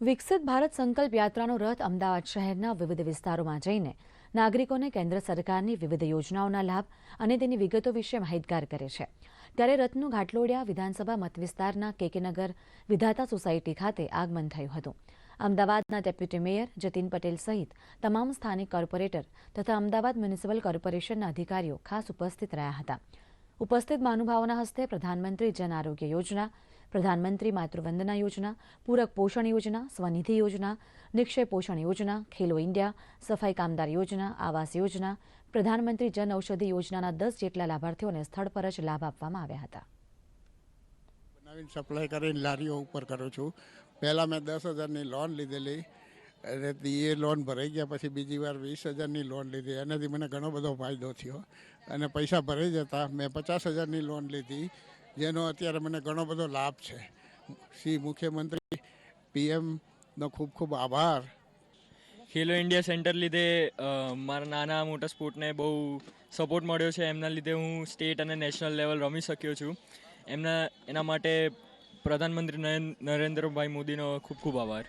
વિકસિત ભારત સંકલ્પ યાત્રાનો રથ અમદાવાદ શહેરના વિવિધ વિસ્તારોમાં જઈને નાગરિકોને કેન્દ્ર સરકારની વિવિધ યોજનાઓના લાભ અને તેની વિગતો વિશે માહિતગાર કરે છે. ત્યારે રથનું ઘાટલોડિયા વિધાનસભા મતવિસ્તારના કેકેનગર વિધાતા સોસાયટી ખાતે આગમન થયું હતું. અમદાવાદના ડેપ્યુટી મેયર જતીન પટેલ સહિત તમામ સ્થાનિક કોર્પોરેટર તથા અમદાવાદ મ્યુનિસિપલ કોર્પોરેશનના અધિકારીઓ ખાસ ઉપસ્થિત રહ્યા હતા. ઉપસ્થિત મહાનુભાવોના હસ્તે પ્રધાનમંત્રી જન આરોગ્ય યોજના પ્રધાનમંત્રી માતૃવંદના યોજના, પૂરક પોષણ યોજના, સ્વનિધિ યોજના, નિક્ષય પોષણ યોજના, ખેલો ઇન્ડિયા, સફાઈ કામદાર યોજના, આવાસ યોજના, પ્રધાનમંત્રી જન ઔષધિ યોજનાના દસ જેટલા લાભાર્થીઓને સ્થળ પર જ લાભ આપવામાં આવ્યા હતા. બનાવીને સપ્લાય કરીને લારીઓ ઉપર કરું છું. પહેલાં મેં દસ હજારની લોન લીધેલી. અને એ લોન ભરાઈ ગયા પછી બીજી વાર વીસ હજારની લોન લીધી. એનાથી મને ઘણો બધો ફાયદો થયો. અને પૈસા ભરાઈ જતા મેં પચાસ હજારની લોન લીધી. જેનો અત્યારે મને ઘણો બધો લાભ છે. શ્રી મુખ્યમંત્રી પીએમનો ખૂબ ખૂબ આભાર. ખેલો ઇન્ડિયા સેન્ટર લીધે મારા નાના મોટા સ્પોર્ટને બહુ સપોર્ટ મળ્યો છે. એમના લીધે હું સ્ટેટ અને નેશનલ લેવલ રમી શક્યો છું. એમના, એના માટે પ્રધાનમંત્રી નરેન- નરેન્દ્રભાઈ મોદીનો ખૂબ ખૂબ આભાર.